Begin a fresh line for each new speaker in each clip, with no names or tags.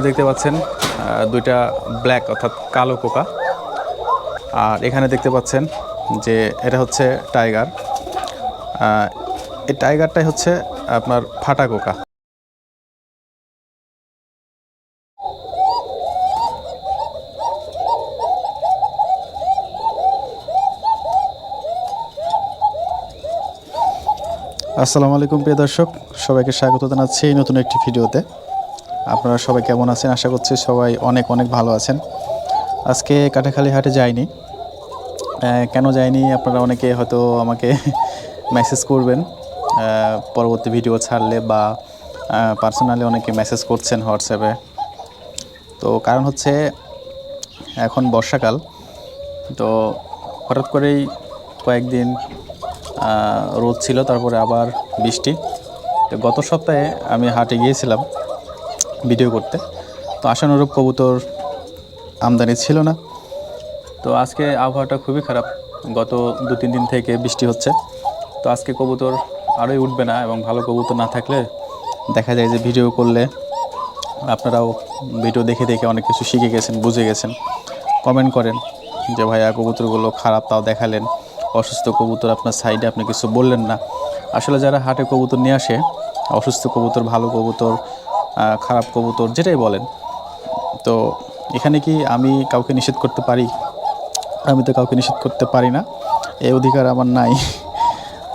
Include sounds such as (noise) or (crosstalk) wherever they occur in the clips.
এখানে দেখতে পাচ্ছেন দুইটা ব্ল্যাক অর্থাৎ কালো কোকা। আর এখানে দেখতে পাচ্ছেন যে এটা হচ্ছে টাইগার। এই টাইগারটাই হচ্ছে আপনার ফাটা কোকা। আসসালামু আলাইকুম প্রিয় দর্শক, সবাইকে স্বাগত জানাচ্ছি এই নতুন একটি ভিডিওতে। আপনারা সবাই কেমন আছেন? আশা করছি সবাই অনেক অনেক ভালো আছেন। আজকে কাটাখালি হাটে যাইনি। কেন যাইনি? আপনারা অনেকে হয়তো আমাকে (laughs) মেসেজ করবেন। পরবর্তী ভিডিও ছাড়লে বা পার্সোনালি অনেকে মেসেজ করছেন হোয়াটসঅ্যাপে তো কারণ হচ্ছে, এখন বর্ষাকাল। তো হঠাৎ করেই কয়েকদিন রোদ ছিল, তারপরে আবার বৃষ্টি। তো গত সপ্তাহে আমি হাটে গিয়েছিলাম। ভিডিও করতে। তো আশানুরূপ কবুতর আমদানি ছিল না। তো আজকে আবহাওয়াটা খুবই খারাপ। গত দু তিন দিন থেকে বৃষ্টি হচ্ছে। তো আজকে কবুতর আরোই উঠবে না এবং ভালো কবুতর না থাকলে দেখা যায় যে ভিডিও করলে আপনারাও ভিডিও দেখে দেখে অনেক কিছু শিখে গেছেন, বুঝে গেছেন। কমেন্ট করেন যে, ভাইয়া, কবুতরগুলো খারাপ, তাও দেখালেন। অসুস্থ কবুতর আপনার সাইডে, আপনি কিছু বললেন না। আসলে যারা হাটে কবুতর নিয়ে আসে, অসুস্থ কবুতর, ভালো কবুতর খারাপ কবুতর যেটাই বলেন। তো এখানে কি আমি কাউকে নিষেধ করতে পারি? আমি তো কাউকে নিষেধ করতে পারি না। এই অধিকার আমার নাই।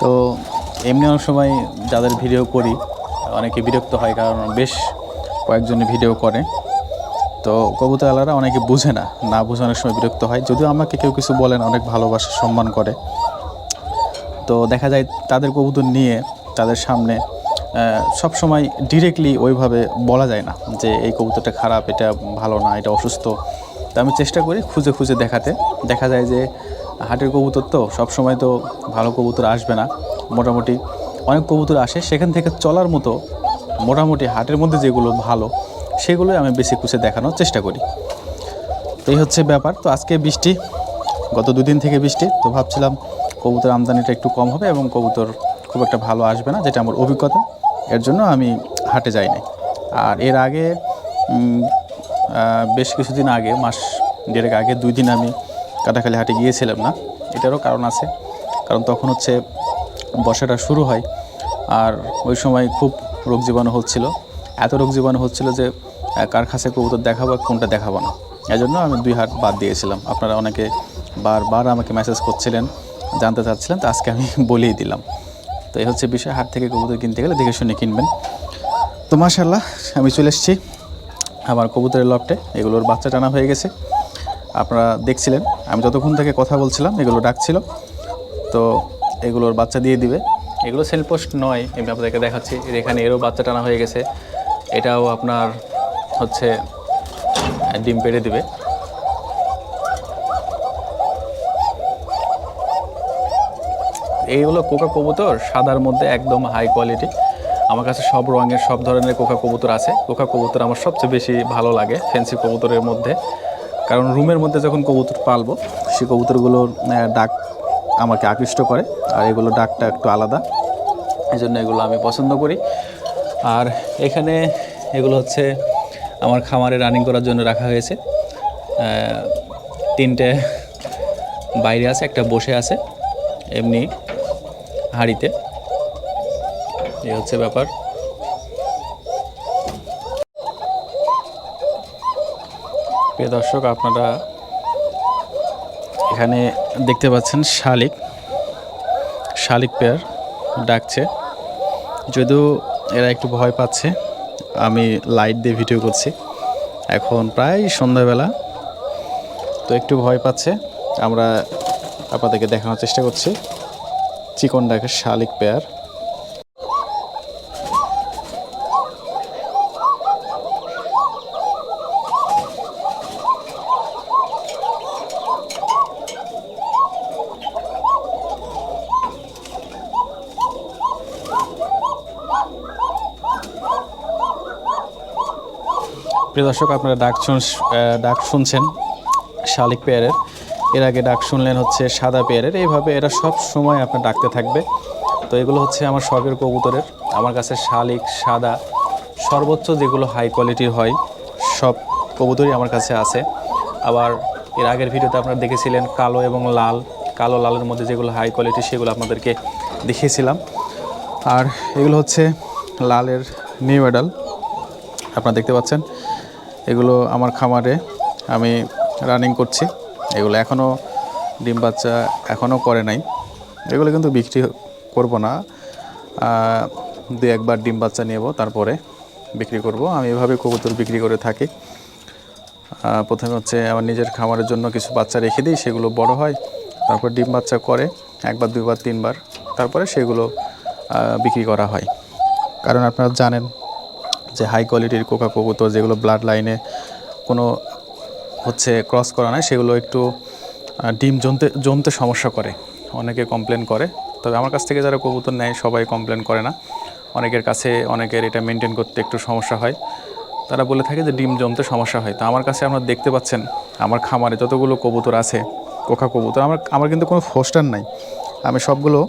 তো এমনি অনেক সময় যাদের ভিডিও করি, অনেকে বিরক্ত হয় কারণ বেশ কয়েকজনে ভিডিও করে। তো কবুতর আলারা অনেকে বুঝে না না বুঝে অনেক সময় বিরক্ত হয়। যদিও আমাকে কেউ কিছু বলেন অনেক ভালোবাসা, সম্মান করে। তো দেখা যায় তাদের কবুতর নিয়ে তাদের সামনে সব সময় ডিরেক্টলি ওইভাবে বলা যায় না যে এই কবুতরটা খারাপ, এটা ভালো না, এটা অসুস্থ। তো আমি চেষ্টা করি খুঁজে খুঁজে দেখাতে। দেখা যায় যে হাটের কবুতর তো, সব সময় তো ভালো কবুতর আসবে না। মোটামুটি অনেক কবুতর আসে, সেখান থেকে চলার মতো মোটামুটি হাটের মধ্যে যেগুলো ভালো, সেগুলোই আমি বেশি খুঁজে দেখানোর চেষ্টা করি। এই হচ্ছে ব্যাপার। তো আজকে বৃষ্টি, গত দুদিন থেকে বৃষ্টি, তো ভাবছিলাম কবুতর আমদানিটা একটু কম হবে এবং কবুতর খুব একটা ভালো আসবে না, যেটা আমার অভিজ্ঞতা। এর জন্য আমি হাটে যাই নাই। আর এর আগে বেশ কিছুদিন আগে, মাস দেড়েক আগে, দুই দিন আমি কাটাখালি হাটে গিয়েছিলাম না। এটারও কারণ আছে। কারণ তখন হচ্ছে বর্ষাটা শুরু হয়, আর ওই সময় খুব রোগ জীবাণু হচ্ছিল। এত রোগ জীবাণু হচ্ছিল যে কার কাছে কবুতর দেখাবো কোনটা দেখাবো না। এজন্য আমি দুই হাট বাদ দিয়েছিলাম। আপনারা অনেকে বারবার আমাকে মেসেজ করছিলেন, জানতে চাচ্ছিলেন, তো আজকে আমি (laughs) বলেই দিলাম। তো এই হচ্ছে বিষয়, হাট থেকে কবুতর কিনতে গেলে দেখে শুনে কিনবেন। তো মাশাল্লাহ আমি চলে এসেছি আমার কবুতরের লফটে এগুলোর বাচ্চা টানা হয়ে গেছে। আপনারা দেখছিলেন, আমি যতক্ষণ থেকে কথা বলছিলাম, এগুলো ডাকছিল। তো এগুলোর বাচ্চা দিয়ে দিবে। এগুলো সেল পোস্ট নয়, আমি আপনাদেরকে দেখাচ্ছি। এখানে এরও বাচ্চা টানা হয়ে গেছে। এটাও আপনার হচ্ছে ডিম পেড়ে দিবে। এইগুলো কোকা কবুতর, সাদার মধ্যে একদম হাই কোয়ালিটি আমার কাছে সব রঙের, সব ধরনের কোকা কবুতর আছে। কোকা কবুতর আমার সবচেয়ে বেশি ভালো লাগে ফ্যান্সি কবুতরের মধ্যে। কারণ রুমের মধ্যে যখন কবুতর পালবো সেই কবুতরগুলোর ডাক আমাকে আকৃষ্ট করে। আর এগুলো ডাকটা একটু আলাদা। এই জন্য এগুলো আমি পছন্দ করি। আর এখানে এগুলো হচ্ছে আমার খামারে রানিং করার জন্য রাখা হয়েছে। তিনটে বাইরে আছে, একটা বসে আছে। এমনি হাঁড়িতে। এই হচ্ছে ব্যাপার। প্রিয় দর্শক, আপনারা এখানে দেখতে পাচ্ছেন শালিক। শালিক পেয়ার ডাকছে। যদিও এরা একটু ভয় পাচ্ছে, আমি লাইট দিয়ে ভিডিও করছি। এখন প্রায় সন্ধ্যাবেলা, তো একটু ভয় পাচ্ছে। আমরা আপনাদেরকে দেখানোর চেষ্টা করছি। চিকন ডাকের শালিক পেয়ার। প্রিয় দর্শক আপনারা ডাক শুন ডাক শুনছেন শালিক পেয়ারের। এর আগে ডাক শুনলেন হচ্ছে সাদা পেয়ারের। এইভাবে এরা সব সময় আপনার ডাকতে থাকবে। তো এগুলো হচ্ছে আমার শখের কবুতরের। আমার কাছে শালিক, সাদা, সর্বোচ্চ যেগুলো হাই কোয়ালিটির হয়, সব কবুতরই আমার কাছে আছে। আবার এর আগের ভিডিওতে আপনারা দেখেছিলেন কালো এবং লাল। কালো লালের মধ্যে যেগুলো হাই কোয়ালিটি সেগুলো আপনাদেরকে দেখিয়েছিলাম। আর এগুলো হচ্ছে লালের নিউ অ্যাডাল আপনারা দেখতে পাচ্ছেন, এগুলো আমার খামারে আমি রানিং করছি। এগুলো এখনও ডিম বাচ্চা এখনও করে নাই। এগুলো কিন্তু বিক্রি করব না। দু একবার ডিম বাচ্চা নেব, তারপরে বিক্রি করব। আমি এভাবে কবুতর বিক্রি করে থাকি। প্রথমে হচ্ছে আমার নিজের খামারের জন্য কিছু বাচ্চা রেখে দিই, সেগুলো বড় হয়, তারপর ডিম বাচ্চা করে একবার, দুইবার, তিনবার, তারপরে সেগুলো বিক্রি করা হয়। কারণ আপনারা জানেন যে হাই কোয়ালিটির কোকা কবুতর, যেগুলো ব্লাড লাইনে কোনো হচ্ছে ক্রস করা নাই, সেগুলো একটু ডিম জমতে জমতে সমস্যা করে। অনেকে কমপ্লেন করে, তবে আমার কাছ থেকে যারা কবুতর নেয়, সবাই কমপ্লেন করে না। অনেকের কাছে, অনেকের এটা মেনটেন করতে একটু সমস্যা হয়। তারা বলে থাকে যে ডিম জমতে সমস্যা হয়। তো আমার কাছে আপনারা দেখতে পাচ্ছেন, আমার খামারে যতগুলো কবুতর আছে, কোখা কবুতর, আমার আমার কিন্তু কোনো ফোস্টার নাই। আমি সবগুলো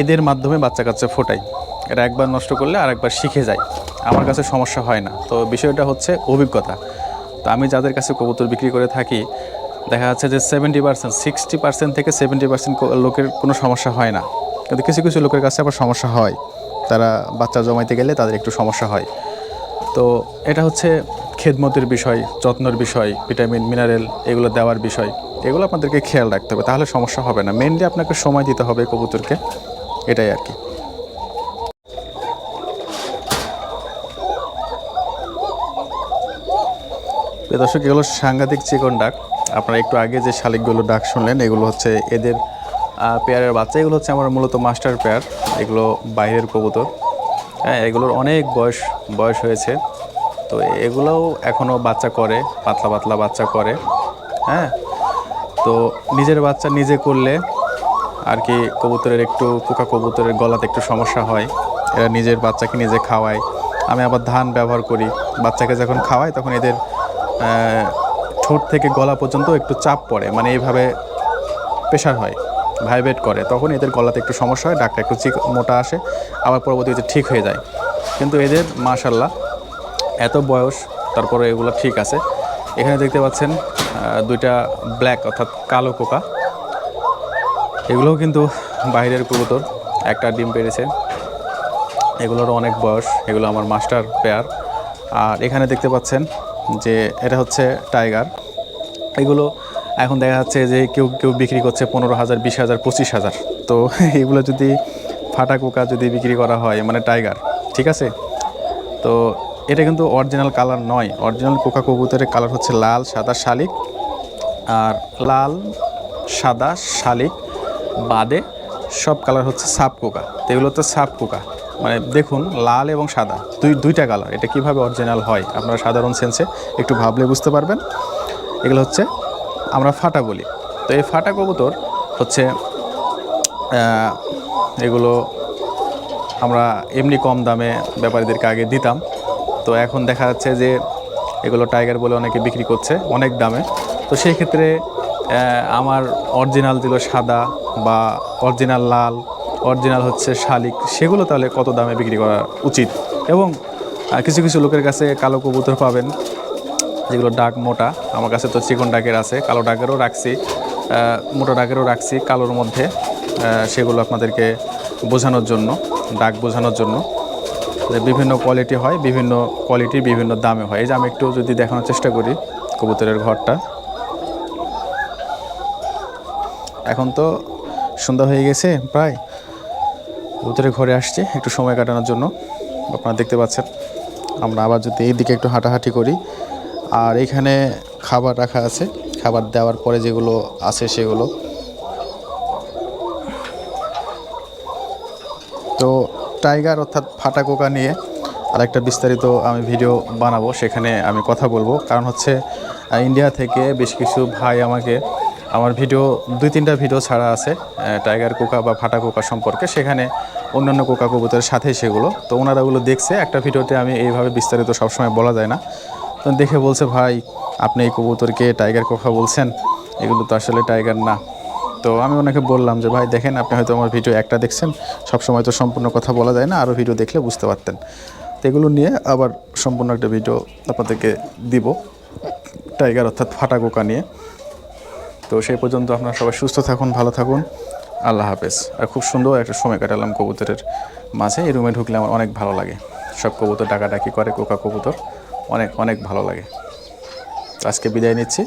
এদের মাধ্যমে বাচ্চা কাচ্চা ফোটাই। এটা একবার নষ্ট করলে আর একবার শিখে যায়। আমার কাছে সমস্যা হয় না। তো বিষয়টা হচ্ছে অভিজ্ঞতা। তো আমি যাদের কাছে কবুতর বিক্রি করে থাকি, দেখা যাচ্ছে যে সেভেন্টি পার্সেন্ট সিক্সটি পার্সেন্ট থেকে সেভেন্টি পার্সেন্ট লোকের কোনো সমস্যা হয় না। কিন্তু কিছু কিছু লোকের কাছে আবার সমস্যা হয়। তারা বাচ্চা জমাইতে গেলে তাদের একটু সমস্যা হয়। তো এটা হচ্ছে খেদমতের বিষয়, যত্নের বিষয়, ভিটামিন মিনারেল এগুলো দেওয়ার বিষয়। এগুলো আপনাদেরকে খেয়াল রাখতে হবে, তাহলে সমস্যা হবে না। মেনলি আপনাকে সময় দিতে হবে কবুতরকে, এটাই আর কি। দর্শক, এগুলো সাংঘাতিক চিকন ডাক। আপনারা একটু আগে যে শালিকগুলো ডাক শুনলেন, এগুলো হচ্ছে এদের পেয়ারের বাচ্চা। এগুলো হচ্ছে আমার মূলত মাস্টার পেয়ার, এগুলো বাইরের কবুতর। হ্যাঁ এগুলোর অনেক বয়স বয়স হয়েছে। তো এগুলোও এখনও বাচ্চা করে, পাতলা পাতলা বাচ্চা করে। হ্যাঁ তো নিজের বাচ্চা নিজে করলে আর কি কবুতরের একটু, পোকা কবুতরের গলাতে একটু সমস্যা হয়। এরা নিজের বাচ্চাকে নিজে খাওয়ায়। আমি আবার ধান ব্যবহার করি। বাচ্চাকে যখন খাওয়াই, তখন এদের ঠোঁট থেকে গলা পর্যন্ত একটু চাপ পড়ে মানে এইভাবে প্রেশার হয়, ভাইব্রেট করে, তখন এদের গলাতে একটু সমস্যা হয়, ডাকটা একটু চিক মোটা আসে, আবার পরবর্তীতে ঠিক হয়ে যায়। কিন্তু এদের মাশাল্লাহ এত বয়স, তারপরে এগুলো ঠিক আছে। এখানে দেখতে পাচ্ছেন দুইটা ব্ল্যাক, অর্থাৎ কালো কোকা এগুলোও কিন্তু বাইরের কবুতর, একটা ডিম পেরেছে। এগুলোরও অনেক বয়স, এগুলো আমার মাস্টার পেয়ার। আর এখানে দেখতে পাচ্ছেন যে এটা হচ্ছে টাইগার। এগুলো এখন দেখা যাচ্ছে যে কেউ কেউ বিক্রি করছে পনেরো হাজার, বিশ হাজার, পঁচিশ হাজার। তো (laughs) এগুলো যদি ফাটা কোকা যদি বিক্রি করা হয় মানে টাইগার, ঠিক আছে? তো এটা কিন্তু অরিজিনাল কালার নয়। অরিজিনাল কোকা কবুতরের কালার হচ্ছে লাল, সাদা, শালিক। আর লাল, সাদা, শালিক, বাদে সব কালার হচ্ছে সাপ কোকা। তো এগুলো তো সাপ কোকা। মানে দেখুন, লাল এবং সাদা, দুই, দুইটা কালার এটা কীভাবে অরিজিনাল হয়? আপনারা সাধারণ সেন্সে একটু ভাবলে বুঝতে পারবেন। এগুলো হচ্ছে, আমরা ফাটা বলি তো এই ফাটা কবুতর হচ্ছে এগুলো আমরা এমনি কম দামে ব্যাপারীদেরকে আগে দিতাম। তো এখন দেখা যাচ্ছে যে, এগুলো টাইগার বলে অনেকে বিক্রি করছে, অনেক দামে। তো সেই ক্ষেত্রে আমার অরিজিনাল দিল সাদা বা অরিজিনাল লাল। অরিজিনাল হচ্ছে শালিক, সেগুলো তাহলে কত দামে বিক্রি করা উচিত? এবং কিছু কিছু লোকের কাছে কালো কবুতর পাবেন, যেগুলো ডাক মোটা। আমার কাছে তো চিকন ডাকের আছে, কালো ডাকেরও রাখছি মোটা ডাকেরও রাখছি, কালোর মধ্যে সেগুলো আপনাদেরকে বোঝানোর জন্য, ডাক বোঝানোর জন্য। যে বিভিন্ন কোয়ালিটি হয়, বিভিন্ন কোয়ালিটি বিভিন্ন দামে হয়। এই যে আমি একটু যদি দেখানোর চেষ্টা করি কবুতরের ঘরটা। এখন তো সন্ধ্যা হয়ে গেছে, প্রায় কবুতরের ঘরে আসছি, একটু সময় কাটানোর জন্য। আপনারা দেখতে পাচ্ছেন, আমরা আবার যদি এই দিকে একটু হাঁটাহাঁটি করি। আর এখানে খাবার রাখা আছে, খাবার দেওয়ার পরে যেগুলো আছে সেগুলো। তো টাইগার অর্থাৎ ফাটা কোকা নিয়ে আরেকটা বিস্তারিত আমি ভিডিও বানাবো, সেখানে আমি কথা বলব। কারণ হচ্ছে ইন্ডিয়া থেকে বেশ কিছু ভাই আমাকে আমার ভিডিও, দুই তিনটা ভিডিও ছাড়া আছে টাইগার কোকা বা ফাটা কোকা সম্পর্কে। সেখানে অন্যান্য কোকা কবুতরের সাথে সেগুলো। তো ওনারা ওগুলো দেখছে। একটা ভিডিওতে আমি এইভাবে বিস্তারিত সবসময় বলা যায় না। তো দেখে বলছে, ভাই, আপনি এই কবুতরকে টাইগার কোকা বলছেন? এগুলো তো আসলে টাইগার না। তো আমি ওনাকে বললাম যে, ভাই, দেখেন, আপনি হয়তো আমার ভিডিও একটা দেখছেন। সব সময় তো সম্পূর্ণ কথা বলা যায় না আরও ভিডিও দেখলে বুঝতে পারতেন। তো এগুলো নিয়ে আবার সম্পূর্ণ একটা ভিডিও আপনাদেরকে দিব। টাইগার অর্থাৎ ফাটা কোকা নিয়ে। তো সেই পর্যন্ত আপনারা সবাই সুস্থ থাকুন, ভালো থাকুন। আল্লাহ হাফেজ। আর খুব সুন্দর একটা সময় কাটালাম কবুতরের মাঝে। এই রুমে ঢুকলে আমার অনেক ভালো লাগে। সব কবুতর ডাকাডাকি করে, কোকা কবুতর, অনেক অনেক ভালো লাগে। আজকে বিদায় নিচ্ছি।